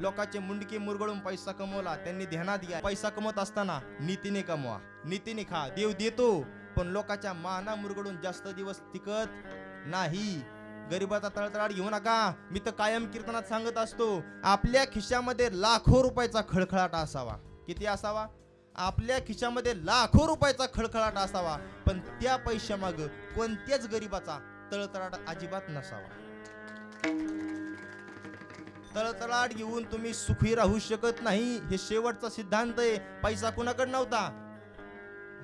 लोकांचे मुंडके मुरगळून पैसा कमवला त्यांनी ध्यानात घ्या. पैसा कमवत असताना नीतीने कमवा. नीतीने खा. देव देतो पण लोकांच्या माना मुरगळून जास्त दिवस टिकत नाही. गरीबाचा तळतळाट घेऊ नका. मी तर कायम कीर्तनात सांगत असतो आपल्या खिशामध्ये लाखो रुपयाचा खळखळाट असावा. किती असावा? आपल्या खिशामध्ये लाखो रुपयाचा खळखळाट असावा पण त्या पैशामाग कोणत्याच गरीबाचा तळतळाट अजिबात नसावा. तळतळाट घेऊन तुम्ही सुखी राहू शकत नाही. हे शेवटचा सिद्धांत आहे. पैसा कुणाकडे नव्हता?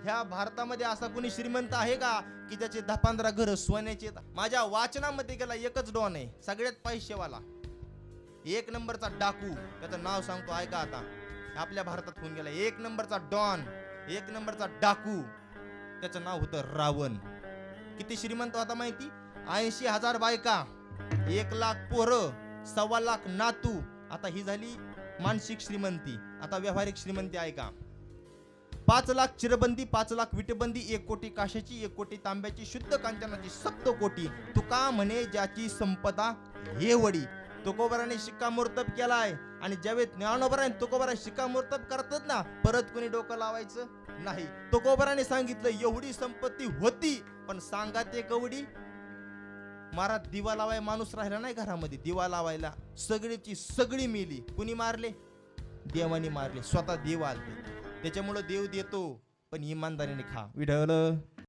ह्या भारतामध्ये असा कुणी श्रीमंत आहे का? की त्याचे दहा पंधरा घर सोन्याचे माझ्या वाचनामध्ये गेला एकच डॉन आहे. सगळ्यात पैसेवाला. एक नंबरचा डाकू. त्याचं नाव सांगतो ऐका आता. आपल्या भारतात होऊन गेला एक नंबरचा डॉन. एक नंबरचा डाकू. त्याचं नाव होतं रावण. किती श्रीमंत होता माहिती? ऐंशी हजार बायका. एक लाख पोरं. सव्वा लाख नातू. आता ही झाली मानसिक श्रीमंती. आता व्यावहारिक श्रीमंती आहे का? पाच लाख चिरबंदी पाच लाख विटबंदी एक कोटी काशाची एक कोटी तांब्याची शुद्ध कांचनाची सप्त कोटी. तुका म्हणे ज्याची संपदा हे वडी. तुकोबराने शिक्कामोर्तब केलाय. आणि ज्यावेळी ज्ञानोबराने तुकोबरा शिक्कामोर्तब करतात ना परत कोणी डोकं लावायचं नाही. तुकोबराने सांगितलं एवढी संपत्ती होती पण सांगा ते कवडी मारा दिवा लावाय माणूस राहिला नाही घरामध्ये. दिवा लावायला सगळीची सगळी मेली. कुणी मारले? देवानी मारले. स्वतः देव आले. त्याच्यामुळं देव देतो पण इमानदारीने खा. विढवलं